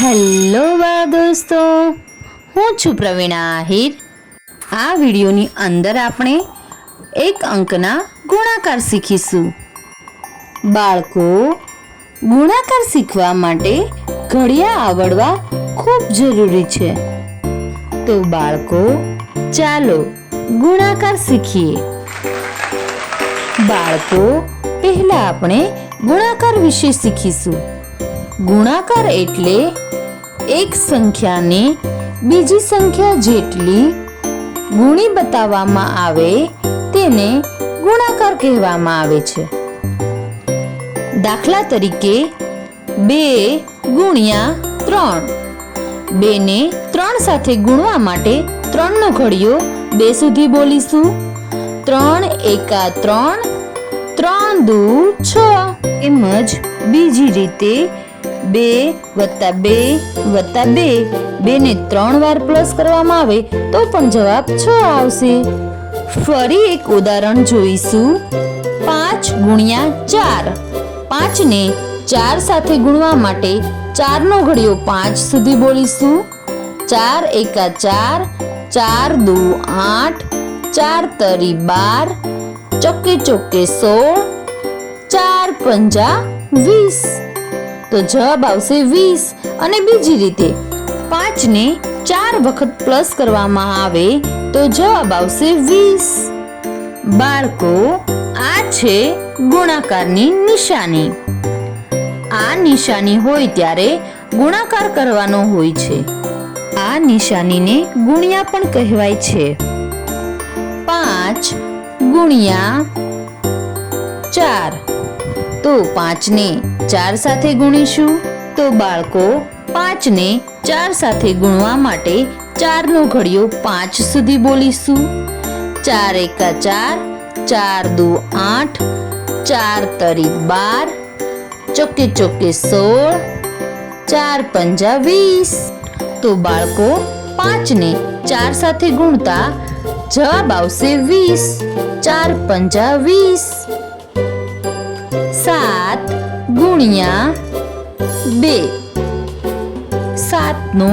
Hello બા દોસ્તો, હું છું પ્રવીણા આહિર. આ વિડીયોની અંદર આપણે એક અંકના ગુણાકાર શીખીશું. બાળકો, ગુણાકાર શીખવા માટે ઘડિયા આવડવા ખૂબ જરૂરી છે. તો બાળકો, ચાલો ગુણાકાર શીખીએ. બાળકો, પહેલા આપણે ગુણાકાર વિશે શીખીશું. ગુણાકાર એટલે એક સંખ્યાને બીજી સંખ્યા જેટલી ગુણી બતાવવામાં આવે તેને ગુણાકાર કહેવામાં આવે છે. દાખલા તરીકે બે ગુણ્યા ત્રણ. બેને ત્રણ સાથે ગુણવા માટે ત્રણનો ઘડિયો બે સુધી બોલીશું. ત્રણ એકા ત્રણ ત્રણ દુ છ. એમ જ બીજી રીતે બે વત્તા બે વત્તા બે. બેને ત્રણ વાર પ્લસ કરવામાં આવે તો પણ જવાબ છ આવશે. ફરી એક ઉદાહરણ જોઈશું. પાંચ ગુણ્યા ચાર. પાંચને ચાર સાથે ગુણવા માટે ચારનો ઘડિયો પાંચ સુધી બોલીશું. ચાર એકા ચાર ચાર દુ આઠ, ચાર તરી બાર ચોકે ચોકે સોળ ચાર પંજા વીસ. તો જવાબ આવશે વીસ અને બીજી રીતે પાંચને ચાર વખત પ્લસ કરવામાં આવે તો જવાબ આવશે વીસ. બાળકો, આ છે ગુણાકારની નિશાની. આ નિશાની હોય ત્યારે ગુણાકાર કરવાનો હોય છે. આ નિશાનીને ગુણ્યા પણ કહેવાય છે. પાંચ ગુણ્યા ચાર. તો પાંચને ચાર સાથે ગુણીશું. તો બાળકો પાંચને ચાર સાથે ગુણવા માટે ચારનો ઘડિયો પાંચ સુધી બોલીશું. ચાર એકા ચાર ચાર દુ આઠ, ચાર તરી બાર, ચોકે ચોકે સોળ, ચાર પંજા વીસ. તો બાળકો પાંચને ચાર સાથે ગુણતા જવાબ આવશે વીસ. ચાર પંજા વીસ. ગુણ્યા બે સાતનો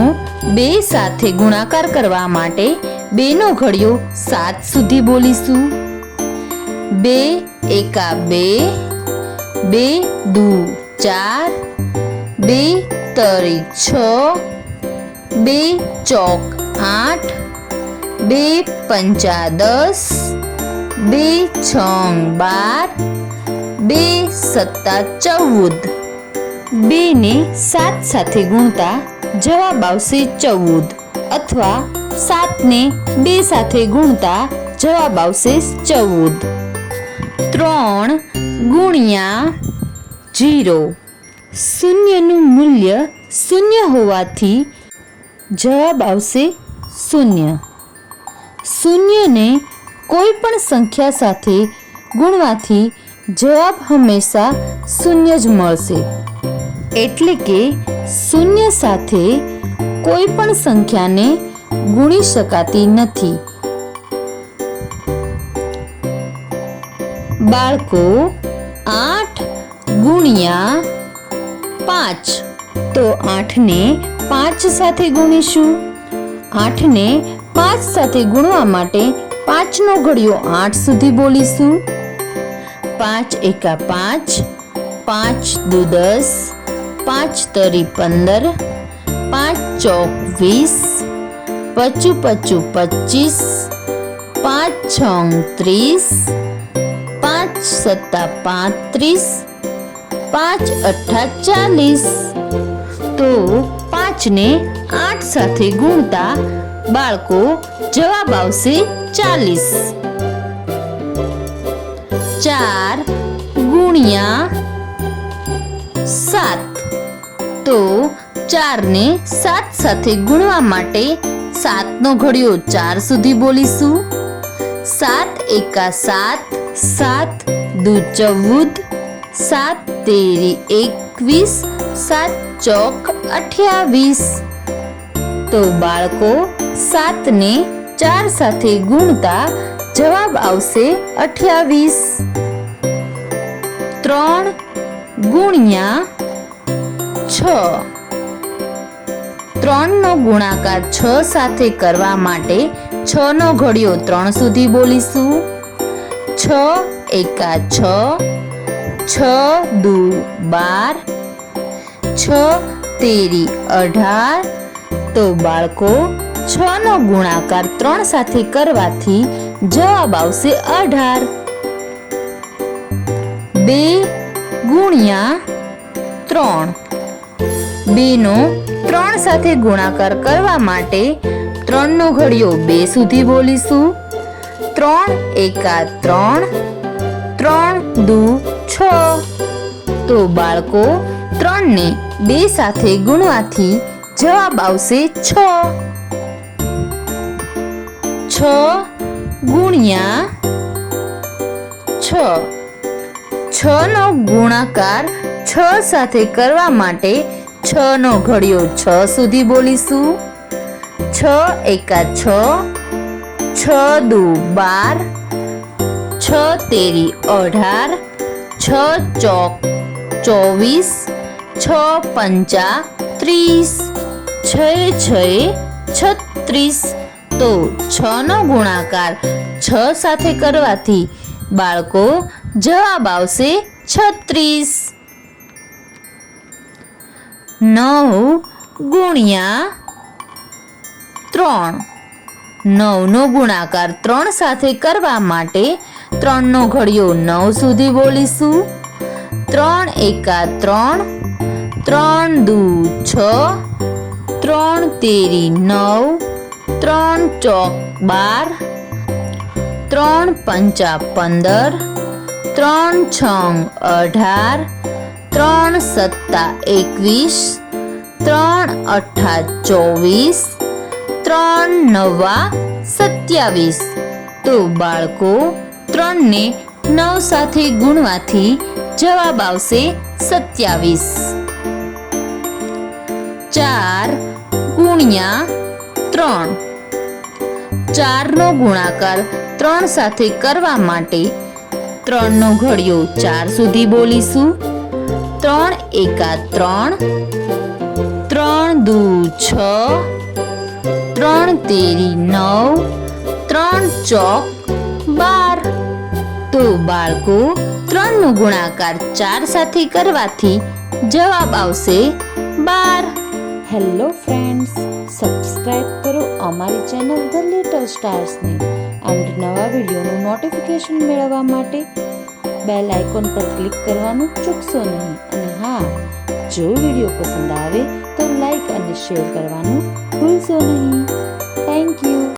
બે સાથે ગુણાકાર કરવા માટે બેનો ઘડિયો સાત સુધી બોલીશું બે એકા બે બે દુ ચાર બે તરી છ બે ચોક આઠ બે પંચા દસ બે છ બાર બે સત્તા ચૌદ. બે ને સાત સાથે ગુણતા જવાબ આવશે ચૌદ. અથવા સાતને બે સાથે ગુણતા જવાબ આવશે ચૌદ. ત્રણ ગુણ્યા જીરો. શૂન્યનું મૂલ્ય શૂન્ય હોવાથી જવાબ આવશે શૂન્ય. શૂન્યને કોઈ પણ સંખ્યા સાથે ગુણવાથી જવાબ હંમેશા શૂન્ય જ મળશે. એટલે કે શૂન્ય સાથે કોઈ પણ સંખ્યાને ગુણી શકાતી નથી. બાળકો, આઠ ગુણ્યા પાંચ. તો આઠને પાંચ સાથે ગુણીશું. આઠને પાંચ સાથે ગુણવા માટે પાંચનો ઘડિયો આઠ સુધી બોલીશું. પાંચ એકા પાંચ પાંચ દુ દસ, પાંચ તરી પંદર, પાંચ ચોક વીસ પચું પચું પચીસ, પાંચ છ ત્રીસ પાંચ સત્તા પાંત્રીસ, પાંચ અઠ્ઠા ચાલીસ. તો પાંચને આઠ સાથે ગુણતા બાળકો જવાબ આવશે ચાલીસ. ચાર ગુણ્યા સાત. તો ચારને સાત સાથે ગુણવા માટે સાતનો ઘડિયો ચાર સુધી બોલીશું. સાત એકા સાત સાત દુ ચૌદ, સાત તેરી એકવીસ, સાત ચોક અઠ્યાવીસ. તો બાળકો, સાતને ચાર સાથે ગુણતા જવાબ આવશે અઠ્યાવીસ. ત્રણ ગુણ્યા છ. ત્રણનો ગુણાકાર છ સાથે કરવા માટે છનો ઘડિયો ત્રણ સુધી બોલીશું. છ એકા છ છ દુ બાર, છ તેરી અઢાર. તો બાળકો, છનો ગુણાકાર ત્રણ સાથે કરવાથી જવાબ આવશે અઢાર. બે ગુણ્યા ત્રણ. બેનો ત્રણ સાથે ગુણાકાર કરવા માટે ત્રણનો ઘડિયો બે સુધી બોલીશું. ત્રણ એકા ત્રણ ત્રણ દુ છ. તો બાળકો, ત્રણને બે સાથે ગુણવાથી જવાબ આવશે છ. છ ગુણ્યા છ. છ નો ગુણાકાર છ સાથે કરવા માટે છ નો ઘડિયો છ સુધી બોલીશું. છ એકા છ છ દુ બાર, છ તેરી અઢાર, છ ચોક ચોવીસ, છ પંચા ત્રીસ, છ છ છત્રીસ. તો છ નો ગુણાકાર છ સાથે કરવાથી બાળકો જવાબ આવશે છત્રીસ. નવ ગુણ્યા ત્રણ. નવનો ગુણાકાર ત્રણ સાથે કરવા માટે ત્રણનો ઘડિયો નવ સુધી બોલીશું. ત્રણ એકા ત્રણ ત્રણ દુ છ, ત્રણ તેરી નવ, ત્રણ ચોક બાર, ત્રણ પંચા પંદર ત્રણ છ અઢાર, ત્રણ સત્તા એકવીસ, ત્રણ અઠા ચોવીસ, ત્રણ નવા સત્યાવીસ. તો બાળકો, ત્રણને નવ સાથે ગુણવાથી જવાબ આવશે સત્યાવીસ. ચાર ગુણ્યા ત્રણ. ચારનો ગુણાકાર ત્રણ સાથે કરવા માટે ત્રણનો ઘડિયો ચાર સુધી બોલીશું. ત્રણ એકા ત્રણ. ત્રણ દુ છ. ત્રણ તેરી નવ. ત્રણ ચોક બાર. તો બાળકો, ત્રણનો ગુણાકાર ચાર સાથે કરવાથી જવાબ આવશે બાર. હેલો ફ્રેન્ડ્સ સબસ્ક્રાઇબ કરો અમારી ચેનલ ધ લિટલ સ્ટાર્સને એન્ડ નવા વિડીયોનું નોટિફિકેશન મેળવવા માટે બેલ આઇકોન પર ક્લિક કરવાનું ચૂકશો નહીં. અને હા, જો વીડિયો પસંદ આવે તો લાઈક અને શેર કરવાનું ભૂલશો નહીં. Thank you